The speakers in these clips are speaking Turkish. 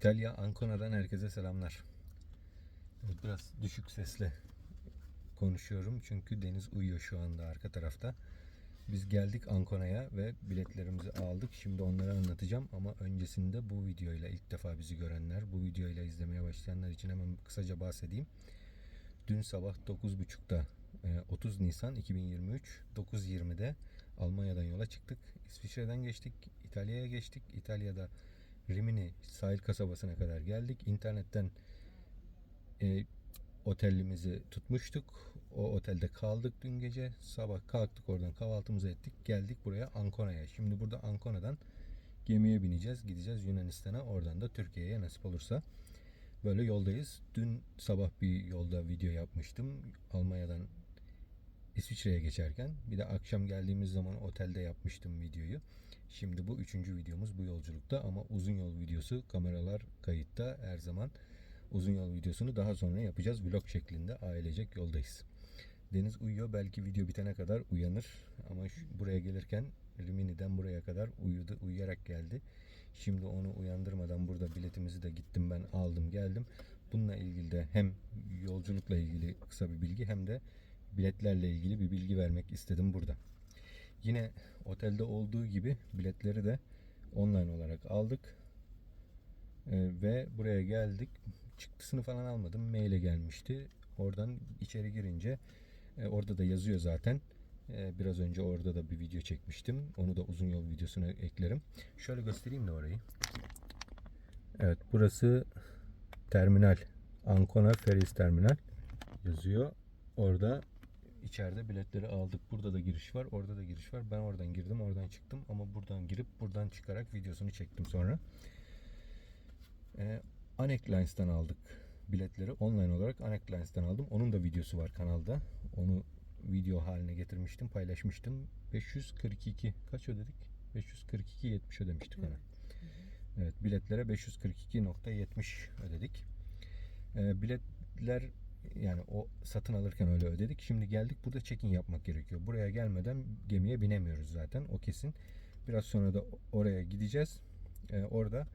İtalya Ancona'dan herkese selamlar. Biraz düşük sesle konuşuyorum çünkü Deniz uyuyor şu anda arka tarafta. Biz geldik Ancona'ya ve biletlerimizi aldık. Şimdi onları anlatacağım ama öncesinde bu videoyla ilk defa bizi görenler, bu videoyla izlemeye başlayanlar için hemen kısaca bahsedeyim. Dün sabah 9.30'da e, 30 Nisan 2023 9.20'de Almanya'dan yola çıktık. İsviçre'den geçtik, İtalya'ya geçtik. İtalya'da Rimini sahil kasabasına kadar geldik. İnternetten e, otelimizi tutmuştuk. O otelde kaldık dün gece. Sabah kalktık oradan kahvaltımızı ettik. Geldik buraya Ancona'ya. Şimdi burada Ancona'dan gemiye bineceğiz. Gideceğiz Yunanistan'a. Oradan da Türkiye'ye nasip olursa. Böyle yoldayız. Dün sabah bir yolda video yapmıştım. Almanya'dan İsviçre'ye geçerken. Bir de akşam geldiğimiz zaman otelde yapmıştım videoyu. Şimdi bu üçüncü videomuz bu yolculukta ama uzun yol videosu kameralar kayıtta her zaman. Uzun yol videosunu daha sonra yapacağız. Vlog şeklinde ailecek yoldayız. Deniz uyuyor. Belki video bitene kadar uyanır. Ama şu, buraya gelirken Rimini'den buraya kadar uyudu, uyuyarak geldi. Şimdi onu uyandırmadan burada biletimizi de gittim ben aldım geldim. Bununla ilgili de hem yolculukla ilgili kısa bir bilgi hem de biletlerle ilgili bir bilgi vermek istedim burada. Yine otelde olduğu gibi biletleri de online olarak aldık. Ee, ve buraya geldik. Çıktısını falan almadım. Maile gelmişti. Oradan içeri girince e, orada da yazıyor zaten. E, biraz önce orada da bir video çekmiştim. Onu da uzun yol videosuna eklerim. Şöyle göstereyim de orayı. Evet burası terminal. Ancona Ferries Terminal yazıyor. Orada içeride biletleri aldık. Burada da giriş var. Orada da giriş var. Ben oradan girdim. Oradan çıktım. Ama buradan girip buradan çıkarak videosunu çektim sonra. Ee, Anek aldık biletleri. Online olarak Anek aldım. Onun da videosu var kanalda. Onu video haline getirmiştim. Paylaşmıştım. 542 kaç ödedik? 542 70 ödemiştik ona. Evet biletlere 542.70 ödedik. Ee, biletler yani o satın alırken öyle ödedik. Şimdi geldik burada check-in yapmak gerekiyor. Buraya gelmeden gemiye binemiyoruz zaten. O kesin. Biraz sonra da oraya gideceğiz. Ee, orada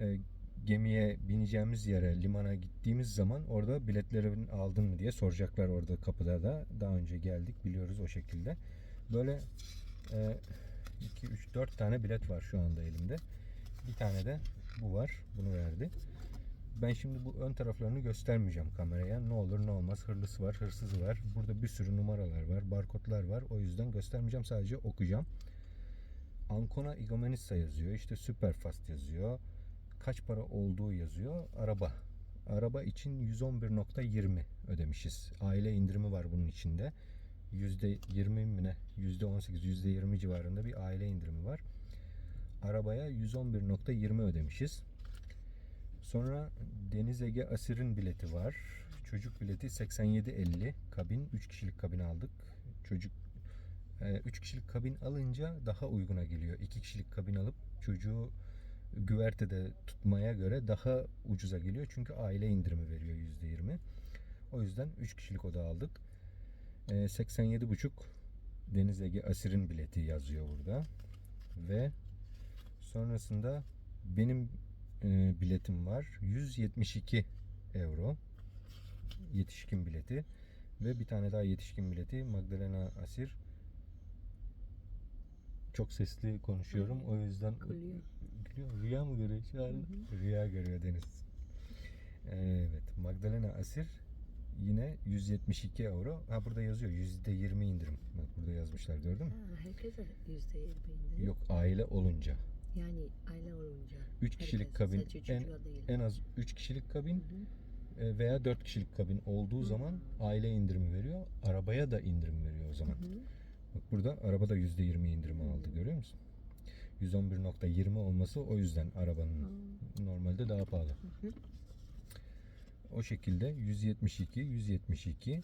e, gemiye bineceğimiz yere limana gittiğimiz zaman orada biletleri aldın mı diye soracaklar orada kapıda da. Daha önce geldik biliyoruz o şekilde. Böyle 2 3 4 tane bilet var şu anda elimde. Bir tane de bu var. Bunu verdi. Ben şimdi bu ön taraflarını göstermeyeceğim kameraya. Ne olur ne olmaz. Hırlısı var, hırsızı var. Burada bir sürü numaralar var, barkodlar var. O yüzden göstermeyeceğim. Sadece okuyacağım. Ancona Igoumenitsa yazıyor. İşte Superfast yazıyor. Kaç para olduğu yazıyor. Araba. Araba için 111.20 ödemişiz. Aile indirimi var bunun içinde. %20 mi ne? %18, %20 civarında bir aile indirimi var. Arabaya 111.20 ödemişiz. Sonra Deniz Ege Asir'in bileti var. Çocuk bileti 87.50 kabin. 3 kişilik kabin aldık. Çocuk 3 kişilik kabin alınca daha uyguna geliyor. 2 kişilik kabin alıp çocuğu güvertede tutmaya göre daha ucuza geliyor. Çünkü aile indirimi veriyor %20. O yüzden 3 kişilik oda aldık. 87.5 Deniz Ege Asir'in bileti yazıyor burada. Ve sonrasında benim e, biletim var. 172 euro. Yetişkin bileti. Ve bir tane daha yetişkin bileti. Magdalena Asir. Çok sesli konuşuyorum. O yüzden Gülüyor. Gülüyor. Rüya mı görüyor şu an? Rüya görüyor Deniz. Evet. Magdalena Asir yine 172 euro. Ha burada yazıyor. %20 indirim. Bak burada yazmışlar gördün mü? Ha, herkese yüzde yirmi indirim. Yok aile olunca. Yani aile olunca. 3 kişilik kabin en, en az 3 kişilik kabin Hı hı. e, veya 4 kişilik kabin olduğu zaman aile indirimi veriyor. Arabaya da indirim veriyor o zaman. Hı hı. Bak burada araba da %20 indirimi aldı görüyor musun? 111.20 olması o yüzden arabanın normalde daha pahalı. Hı hı. O şekilde 172, 172,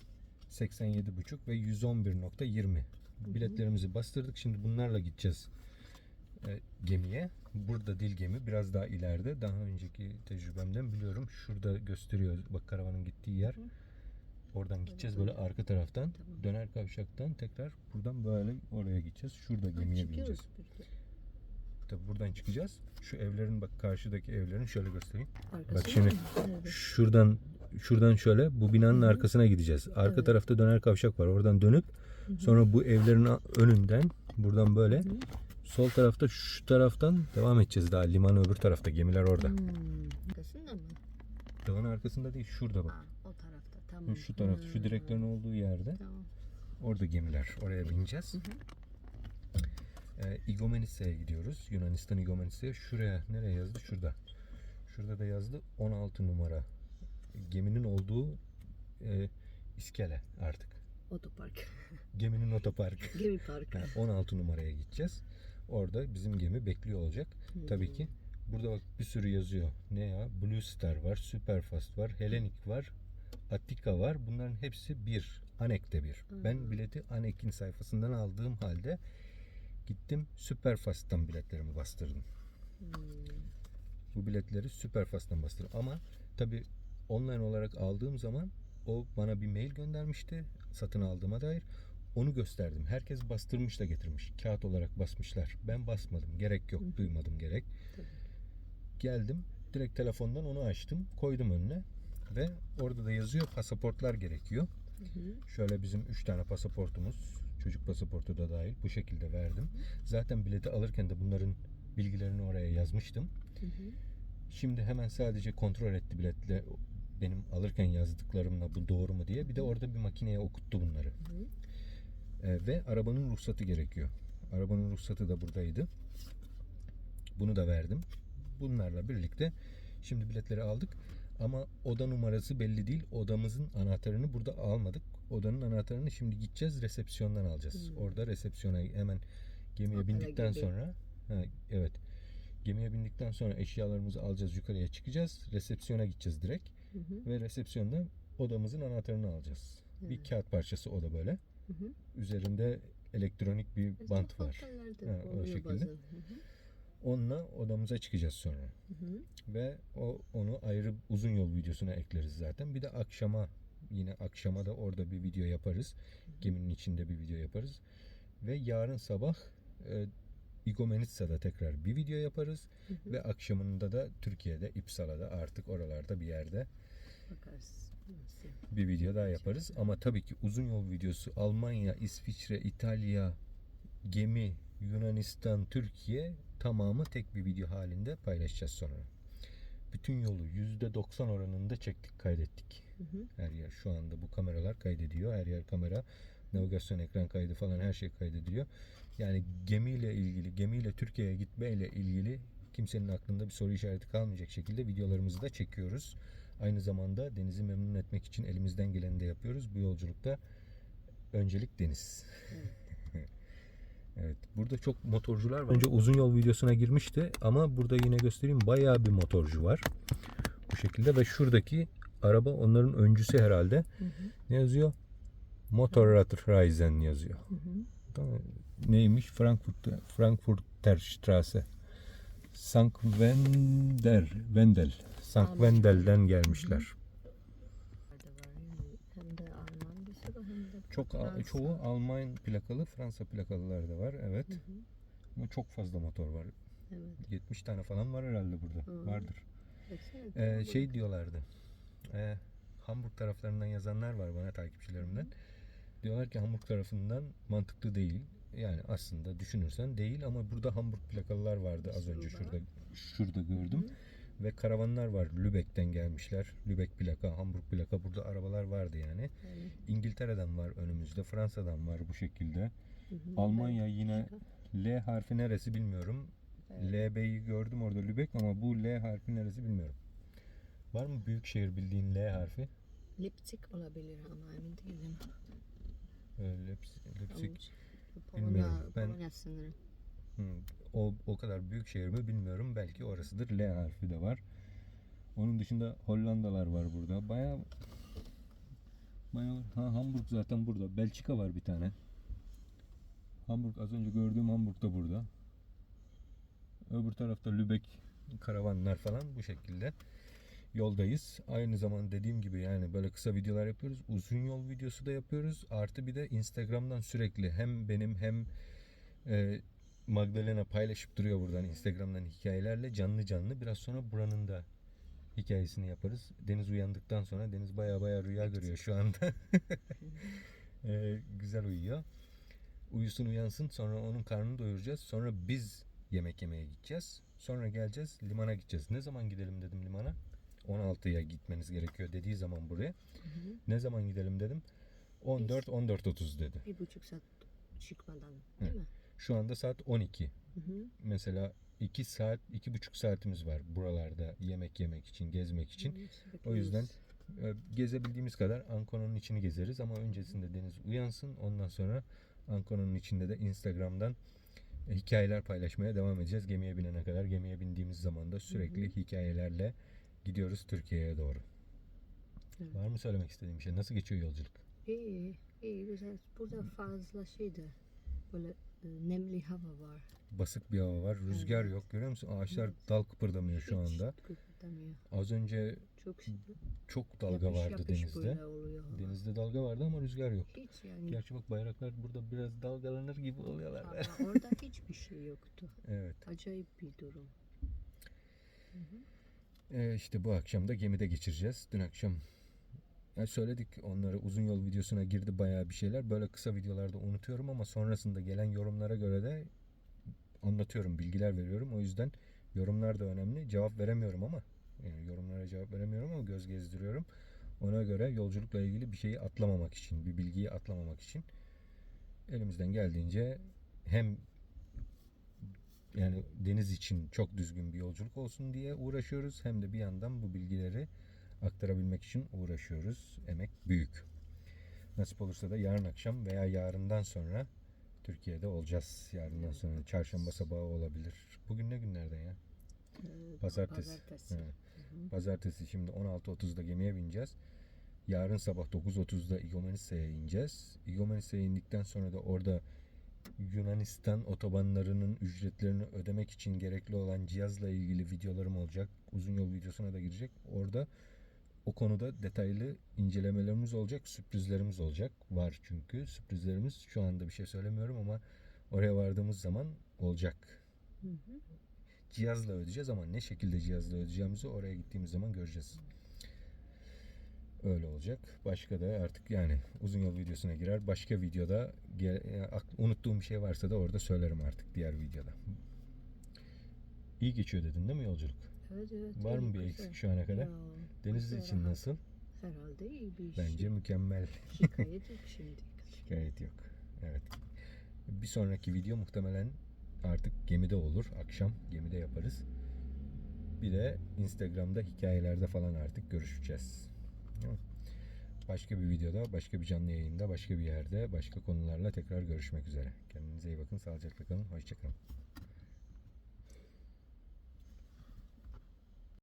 87,5 ve 111.20 biletlerimizi bastırdık. Şimdi bunlarla gideceğiz e, gemiye. Burada dil gemi biraz daha ileride. Daha önceki tecrübemden biliyorum. Şurada gösteriyor. Bak karavanın gittiği yer. Oradan gideceğiz böyle arka taraftan. Tamam. Döner kavşaktan tekrar buradan böyle oraya gideceğiz. Şurada gemiye bineceğiz. Tabii buradan çıkacağız. Şu evlerin bak karşıdaki evlerin şöyle göstereyim. Arkası Bak şimdi şuradan şuradan şöyle bu binanın arkasına gideceğiz. Arka Evet. tarafta döner kavşak var. Oradan dönüp sonra bu evlerin önünden buradan böyle. Sol tarafta şu taraftan devam edeceğiz daha liman öbür tarafta gemiler orada. Hmm. Arkasında mı? Dağın arkasında değil şurada bak. Aa, o tarafta tamam. Şu tarafta şu Hmm. direklerin olduğu yerde Tamam. orada gemiler. Oraya bineceğiz. Hı hı. Ee, Igoumenitse'ye gidiyoruz. Yunanistan Igoumenitse'ye. Şuraya nereye yazdı? Şurada. Şurada da yazdı 16 numara. Geminin olduğu e, iskele artık. Otopark. Geminin otoparkı. Gemi parkı. Yani 16 numaraya gideceğiz. Orada bizim gemi bekliyor olacak. Hmm. Tabii ki burada bak bir sürü yazıyor. Ne ya? Blue Star var, Superfast var, Hellenic var, Attica var. Bunların hepsi bir. Anek'te bir. Ben Hmm. bileti Anek'in sayfasından aldığım halde gittim Superfast'tan biletlerimi bastırdım. Hmm. Bu biletleri Superfast'tan bastırdım. Ama tabii online olarak aldığım zaman o bana bir mail göndermişti satın aldığıma dair. Onu gösterdim. Herkes bastırmış da getirmiş. Kağıt olarak basmışlar. Ben basmadım. Gerek yok. Hı hı. Duymadım gerek. Tabii. Geldim. Direkt telefondan onu açtım. Koydum önüne. Ve orada da yazıyor pasaportlar gerekiyor. Hı hı. Şöyle bizim 3 tane pasaportumuz. Çocuk pasaportu da dahil. Bu şekilde verdim. Zaten bileti alırken de bunların bilgilerini oraya yazmıştım. Hı hı. Şimdi hemen sadece kontrol etti biletle benim alırken yazdıklarımla bu doğru mu diye. Bir de orada bir makineye okuttu bunları. Hı. Ee, ve arabanın ruhsatı gerekiyor. Arabanın ruhsatı da buradaydı. Bunu da verdim. Bunlarla birlikte şimdi biletleri aldık. Ama oda numarası belli değil. Odamızın anahtarını burada almadık. Odanın anahtarını şimdi gideceğiz resepsiyondan alacağız. Hmm. Orada resepsiyona hemen gemiye Otele bindikten gibi. sonra ha, evet gemiye bindikten sonra eşyalarımızı alacağız yukarıya çıkacağız. Resepsiyona gideceğiz direkt Hı hı. ve resepsiyonda odamızın anahtarını alacağız. Bir Evet. kağıt parçası o da böyle. Hı hı. Üzerinde elektronik bir Bizim bant var. Ha, o şekilde. bazen. Hı hı. Onunla odamıza çıkacağız sonra. Hı hı. Ve o onu ayrı uzun yol videosuna ekleriz zaten. Bir de akşama yine akşama da orada bir video yaparız. Geminin içinde bir video yaparız. Ve yarın sabah e, Igoumenitsa'da tekrar bir video yaparız. Hı hı. Ve akşamında da Türkiye'de İpsala'da artık oralarda bir yerde Bakarız. Bir video daha yaparız. Ama tabii ki uzun yol videosu Almanya, İsviçre, İtalya, gemi, Yunanistan, Türkiye tamamı tek bir video halinde paylaşacağız sonra. Bütün yolu %90 oranında çektik, kaydettik. Hı hı. Her yer şu anda bu kameralar kaydediyor. Her yer kamera, navigasyon ekran kaydı falan her şey kaydediliyor. Yani gemiyle ilgili, gemiyle Türkiye'ye gitmeyle ilgili kimsenin aklında bir soru işareti kalmayacak şekilde videolarımızı da çekiyoruz. Aynı zamanda denizi memnun etmek için elimizden geleni de yapıyoruz. Bu yolculukta öncelik deniz. evet. Burada çok motorcular var. Önce uzun yol videosuna girmişti ama burada yine göstereyim bayağı bir motorcu var. Bu şekilde ve şuradaki araba onların öncüsü herhalde. Hı hı. Ne yazıyor? Motorradreisen yazıyor. Hı hı. Tamam. Neymiş? Frankfurt Frankfurter Straße. Sankt Wender, Wendel. Sankt. Wendel'den gelmişler. Çok Fransa. çoğu Alman plakalı, Fransa plakalılar da var. Evet. Hı hı. Ama çok fazla motor var. Evet. 70 tane falan var herhalde burada. Hı. Vardır. Ee, şey diyorlardı. Ee, Hamburg taraflarından yazanlar var bana takipçilerimden. Diyorlar ki Hamburg tarafından mantıklı değil. Yani aslında düşünürsen değil ama burada Hamburg plakalılar vardı az önce Şurada. şurada şurada gördüm. Hı. Ve karavanlar var. Lübeck'ten gelmişler. Lübeck plaka, Hamburg plaka burada arabalar vardı yani. Yani, İngiltere'den var önümüzde, Fransa'dan var bu şekilde. hı hı. Almanya Evet, yine. L harfi neresi bilmiyorum. Evet. LB'yi gördüm orada Lübeck ama bu L harfi neresi bilmiyorum. Var mı büyük şehir bildiğin L harfi? Leipzig olabilir ama emin değilim. Ee, Leipzig, Leipzig. Polonya, Polonya sınırı. Hı, o, o kadar büyük şehir mi bilmiyorum. Belki orasıdır. L harfi de var. Onun dışında Hollandalar var burada. Bayağı bayağı ha, Hamburg zaten burada. Belçika var bir tane. Hamburg az önce gördüğüm Hamburg da burada. Öbür tarafta Lübeck karavanlar falan bu şekilde yoldayız. Aynı zamanda dediğim gibi yani böyle kısa videolar yapıyoruz. Uzun yol videosu da yapıyoruz. Artı bir de Instagram'dan sürekli hem benim hem e, Magdalena paylaşıp duruyor buradan Instagram'dan hikayelerle canlı canlı. Biraz sonra buranın da hikayesini yaparız. Deniz uyandıktan sonra Deniz baya baya rüya görüyor şu anda. Ee, güzel uyuyor. Uyusun uyansın sonra onun karnını doyuracağız. Sonra biz yemek yemeye gideceğiz. Sonra geleceğiz limana gideceğiz. Ne zaman gidelim dedim limana. 16'ya gitmeniz gerekiyor dediği zaman buraya. Hı hı. Ne zaman gidelim dedim. 14 14.30 dedi. Bir buçuk saat çıkmadan değil Evet. mi? Şu anda saat 12. Hı hı. Mesela 2 saat, iki buçuk saatimiz var buralarda yemek yemek için, gezmek için. Evet, O yüzden e, gezebildiğimiz kadar Ankona'nın içini gezeriz ama öncesinde Deniz uyansın. Ondan sonra Ankona'nın içinde de Instagram'dan e, hikayeler paylaşmaya devam edeceğiz. Gemiye binene kadar, gemiye bindiğimiz zaman da sürekli hikayelerle gidiyoruz Türkiye'ye doğru. Evet. Var mı söylemek istediğim şey? Nasıl geçiyor yolculuk? İyi, iyi güzel. Burada fazla şeydi. Böyle e, nemli hava var. Basık bir hava var, rüzgar Evet. yok. Görüyor musun? Ağaçlar Evet. dal kıpırdamıyor şu Hiç anda. kıpırdamıyor. Az önce Çok çok dalga yapış vardı yapış denizde. oluyor. Denizde dalga vardı ama rüzgar yok. Hiç yani. Gerçi bak bayraklar burada biraz dalgalanır gibi oluyorlar. Ama orada hiçbir şey yoktu. evet. Acayip bir durum. Hı hı. Ee, işte bu akşam da gemide geçireceğiz. Dün akşam ya söyledik onları uzun yol videosuna girdi bayağı bir şeyler. Böyle kısa videolarda unutuyorum ama sonrasında gelen yorumlara göre de anlatıyorum, bilgiler veriyorum. O yüzden yorumlar da önemli. Cevap veremiyorum ama yani yorumlara cevap veremiyorum ama göz gezdiriyorum. Ona göre yolculukla ilgili bir şeyi atlamamak için, bir bilgiyi atlamamak için elimizden geldiğince hem yani deniz için çok düzgün bir yolculuk olsun diye uğraşıyoruz. Hem de bir yandan bu bilgileri aktarabilmek için uğraşıyoruz. Emek büyük. Nasip olursa da yarın akşam veya yarından sonra Türkiye'de olacağız. Yarından sonra çarşamba sabahı olabilir. Bugün ne günlerden ya? Ee, Pazartesi. Pazartesi. Evet. Pazartesi şimdi 16.30'da gemiye bineceğiz. Yarın sabah 9.30'da Igomenise'ye ineceğiz. Igomenise'ye indikten sonra da orada Yunanistan otobanlarının ücretlerini ödemek için gerekli olan cihazla ilgili videolarım olacak. Uzun yol videosuna da girecek. Orada o konuda detaylı incelemelerimiz olacak, sürprizlerimiz olacak. Var çünkü sürprizlerimiz şu anda bir şey söylemiyorum ama oraya vardığımız zaman olacak. Hı hı. Cihazla ödeyeceğiz ama ne şekilde cihazla ödeyeceğimizi oraya gittiğimiz zaman göreceğiz. Öyle olacak. Başka da artık yani uzun yol videosuna girer. Başka videoda unuttuğum bir şey varsa da orada söylerim artık diğer videoda. İyi geçiyor dedin değil mi yolculuk? Evet evet. Var mı bir güzel. eksik şu ana kadar? Ya, Deniz için nasıl? Herhalde iyi bir iş. Bence mükemmel. Şikayet yok şimdi. Şikayet yok. Evet. Bir sonraki video muhtemelen artık gemide olur. Akşam gemide yaparız. Bir de Instagram'da hikayelerde falan artık görüşeceğiz. Başka bir videoda, başka bir canlı yayında, başka bir yerde, başka konularla tekrar görüşmek üzere. Kendinize iyi bakın, sağlıcakla kalın, hoşçakalın.